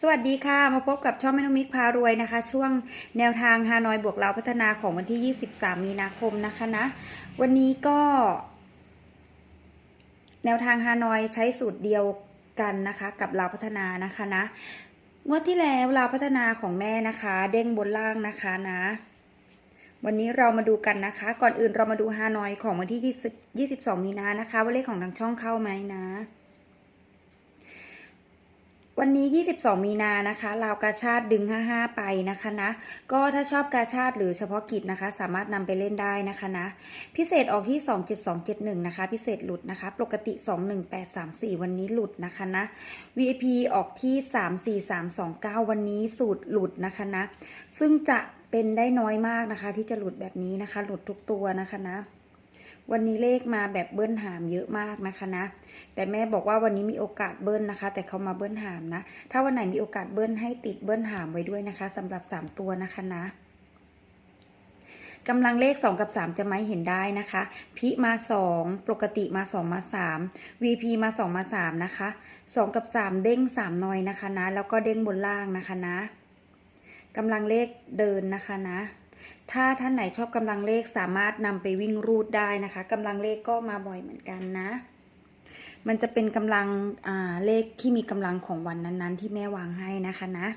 สวัสดีค่ะ มาพบกับช่องแมนกมิกพารวยนะคะ ช่วงแนวทางฮานอยบวกเราวพัฒนาของวันที่ 23 มีนาคมนะคะนะ วันนี้ก็ แนวทางฮานอยใช้สูตรเดียวกันนะคะ กับเราวพัฒนานะคะนะงวดที่แล้วเราวพัฒนาของแม่นะคะ เด้งบนล่างนะคะนะ วันนี้เรามาดูกันนะคะ ก่อนอื่นเรามาดูฮานอยของวันที่ 20 22 มีนานะคะ ว่าเลขของทางช่องเข้าไหมนะ วันนี้ 22 มีนานะคะลาวกาชาติดึง 55 ไปนะคะนะ ก็ถ้าชอบกาชาติหรือเฉพาะกิจนะคะ สามารถนำไปเล่นได้นะคะนะ พิเศษออกที่ 27271 นะคะ พิเศษหลุดนะคะ ปกติ 21834 วันนี้หลุดนะคะนะ VIP ออกที่ 34329 วันนี้สูตรหลุดนะคะนะ ซึ่งจะเป็นได้น้อยมากนะคะ ที่จะหลุดแบบนี้นะคะ หลุดทุกตัวนะคะนะ วันนี้เลขมาแบบเบิ้ลหามเยอะมากนะคะนะ แต่แม่บอกว่าวันนี้มีโอกาสเบิ้ลนะคะ แต่เขามาเบิ้ลหามนะ ถ้าวันไหนมีโอกาสเบิ้ลให้ติดเบิ้ลหามไว้ด้วยนะคะสำหรับ 3 ตัวนะคะนะกำลังเลข 2 กับ 3 จะไม่เห็นได้นะคะ พิมา 2 ปกติมา 2 มา 3 VP มา 2 มา 3 นะคะ 2 กับ 3 เด้ง 3นอยนะคะนะ แล้วก็เด้งบนล่างนะคะนะกำลังเลขเดินนะคะนะ ถ้าท่านไหนชอบกำลังเลขสามารถนำไปวิ่งรูดได้นะคะกำลังเลขก็มาบ่อยเหมือนกันนะ มันจะเป็นกำลังเลขที่มีกำลังของวันนั้นๆ ที่แม่วางให้นะคะนะ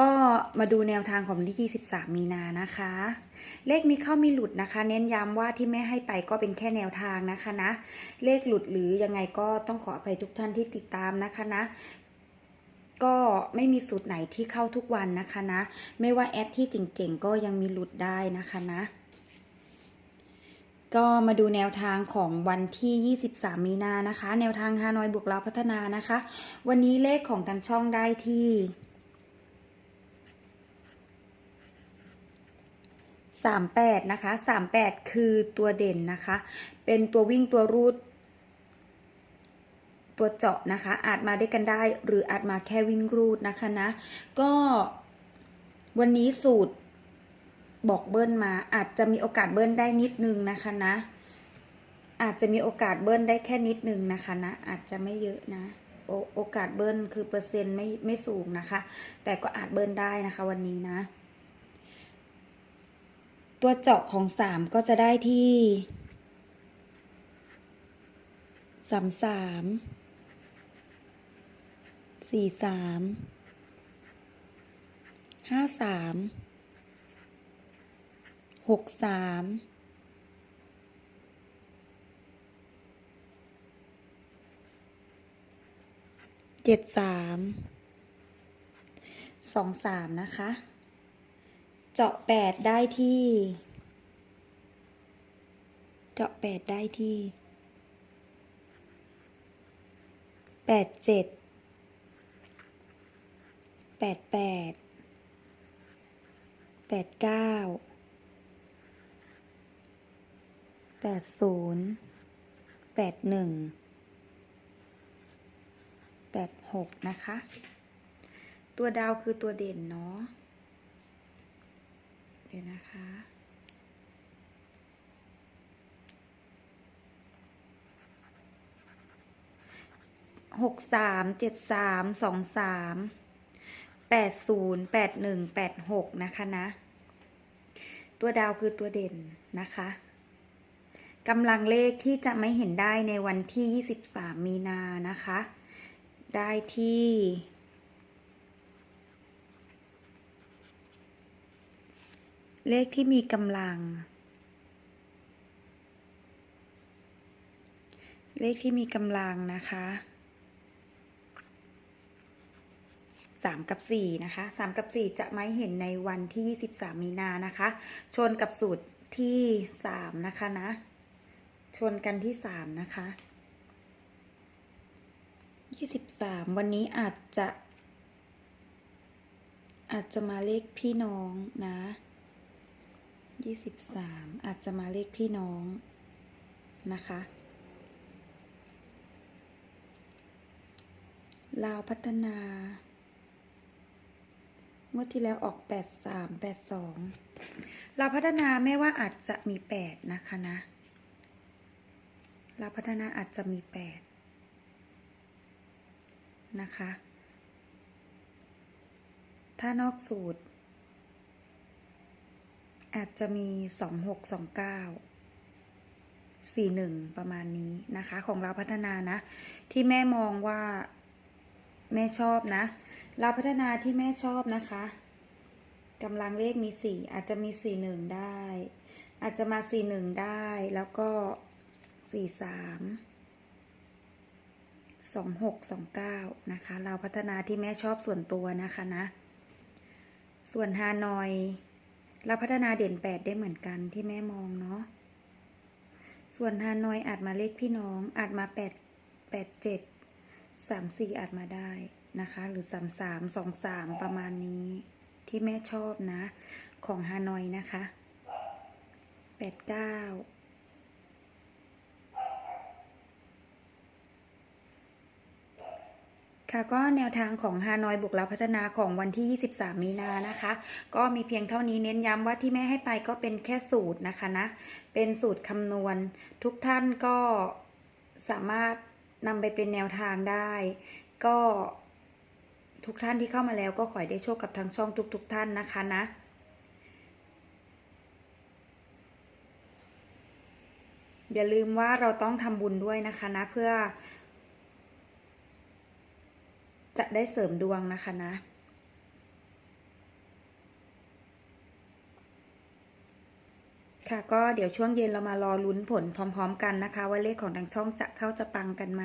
ก็มาดูแนวทางของที่23 มีนานะคะ เลขมีเข้ามีหลุดนะคะ เน้นย้ำว่าที่แม่ให้ไปก็เป็นแค่แนวทางนะคะนะ เลขหลุดหรือยังไงก็ต้องขออภัยทุกท่านที่ติดตามนะคะนะ ก็ไม่มีสูตรไหนที่เข้าทุกวันนะคะนะ ไม่ว่าแอดที่เจ๋งๆก็ยังมีหลุดได้นะคะนะ ก็มาดูแนวทางของวันที่ 23 มีนานะคะ แนวทางฮานอยบวกเราพัฒนานะคะ วันนี้เลขของทางช่องได้ที่38นะคะ38 คือตัวเด่นนะคะ เป็นตัววิ่งตัวรูด ตัวเจาะนะคะ อาจมาด้วยกันได้ หรืออาจมาแค่วิ่งรูดนะคะนะ ก็วันนี้สูตรบอกเบิ้ลมาอาจจะมีโอกาสเบิ้ลได้นิดนึงนะคะนะ อาจจะมีโอกาสเบิ้ลได้แค่นิดนึงนะคะนะ อาจจะไม่เยอะนะโอโอกาสเบิ้ลคือเปอร์เซ็นต์ไม่ไม่สูงนะคะ แต่ก็อาจเบิ้ลได้นะคะวันนี้นะ ตัวเจาะของสามก็จะได้ที่สามสาม สี่สามห้าสามหกสามเจ็ดสามสองสามนะคะ เจาะแปดได้ที่ เจาะแปดได้ที่แปดเจ็ด แปดแปดแปดเก้าแปดศูนย์แปดหนึ่งแปดหกนะคะ ตัวดาวคือตัวเด่นเนาะ เดี๋ยวนะคะหกสามเจ็ดสามสองสาม แปดศูนย์แปดหนึ่งแปดหกนะคะนะ ตัวดาวคือตัวเด่นนะคะกำลังเลขที่จะไม่เห็นได้ในวันที่ 23 มีนานะคะ ได้ที่ เลขที่มีกำลัง เลขที่มีกำลังนะคะ สามกับสี่นะคะสามกับสี่จะไม่เห็นในวันที่ยี่สิบสามมีนานะคะ ชนกับสูตรที่สามนะคะนะ ชนกันที่สามนะคะยี่สิบสามวันนี้อาจจะ อาจจะมาเลขพี่น้องนะยี่สิบสามอาจจะมาเลขพี่น้องนะคะลาวพัฒนา เมื่อที่แล้วออกแปดสามแปดสองเราพัฒนาไม่ว่าอาจจะมีแปดนะคะนะ เราพัฒนาอาจจะมีแปดนะคะ ถ้านอกสูตร อาจจะมีสองหกสองเก้าสี่หนึ่งประมาณนี้นะคะ ของเราพัฒนานะ ที่แม่มองว่า แม่ชอบนะ เราพัฒนาที่แม่ชอบนะคะกำลังเลขมีสี่อาจจะมีสี่หนึ่งได้ อาจจะมาสี่หนึ่งได้แล้วก็สี่สามสองหกสองเก้านะคะ เราพัฒนาที่แม่ชอบส่วนตัวนะคะนะ ส่วนฮานอย เราพัฒนาเด่นแปดได้เหมือนกันที่แม่มองเนาะส่วนฮานอยอาจมาเลขพี่น้องอาจมาแปดแปดเจ็ดสามสี่อาจมาได้ นะคะ หรือสามสามสองสามประมาณนี้ที่แม่ชอบนะ ของฮานอยนะคะแปดเก้าค่ะก็แนวทางของฮานอยบุกเราพัฒนาของวันที่ 23 มีนานะคะ ก็มีเพียงเท่านี้เน้นย้ำว่าที่แม่ให้ไปก็เป็นแค่สูตรนะคะนะ เป็นสูตรคำนวณ ทุกท่านก็สามารถนำไปเป็นแนวทางได้ ก็ ทุกท่านที่เข้ามาแล้วก็ขอให้ได้โชคกับทางช่องทุกๆท่านนะคะนะอย่าลืมว่าเราต้องทำบุญด้วยนะคะนะเพื่อ จะได้เสริมดวงนะคะนะ ค่ะก็เดี๋ยวช่วงเย็นเรามารอลุ้นผลพร้อม ๆ กันนะคะ ว่าเลขของทางช่องจะเข้าจะปังกันไหม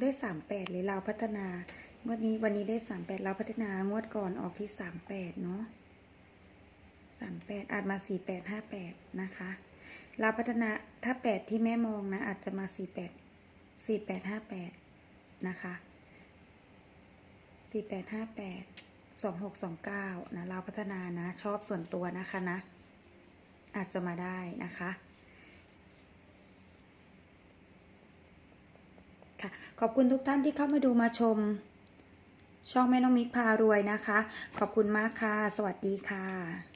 ได้สามแปดเลยเราพัฒนา งวดนี้วันนี้ได้สามแปดเราวพัฒนางวดก่อนออกที่สามแปดเนาะสามแปดอาจมาสี่แปดห้าแปดนะคะเราพัฒนาถ้าแปดที่แม่มองนะ อาจจะมาสี่แปดสี่แปดห้าแปดนะคะสี่แปดห้าแปดสองหกสองเก้านะเราพัฒนานะ ชอบส่วนตัวนะคะนะ อาจจะมาได้นะคะค่ะขอบคุณทุกท่านที่เข้ามาดูมาชม ช่องแม่น้องมิกพารวยนะคะ ขอบคุณมากค่ะ สวัสดีค่ะ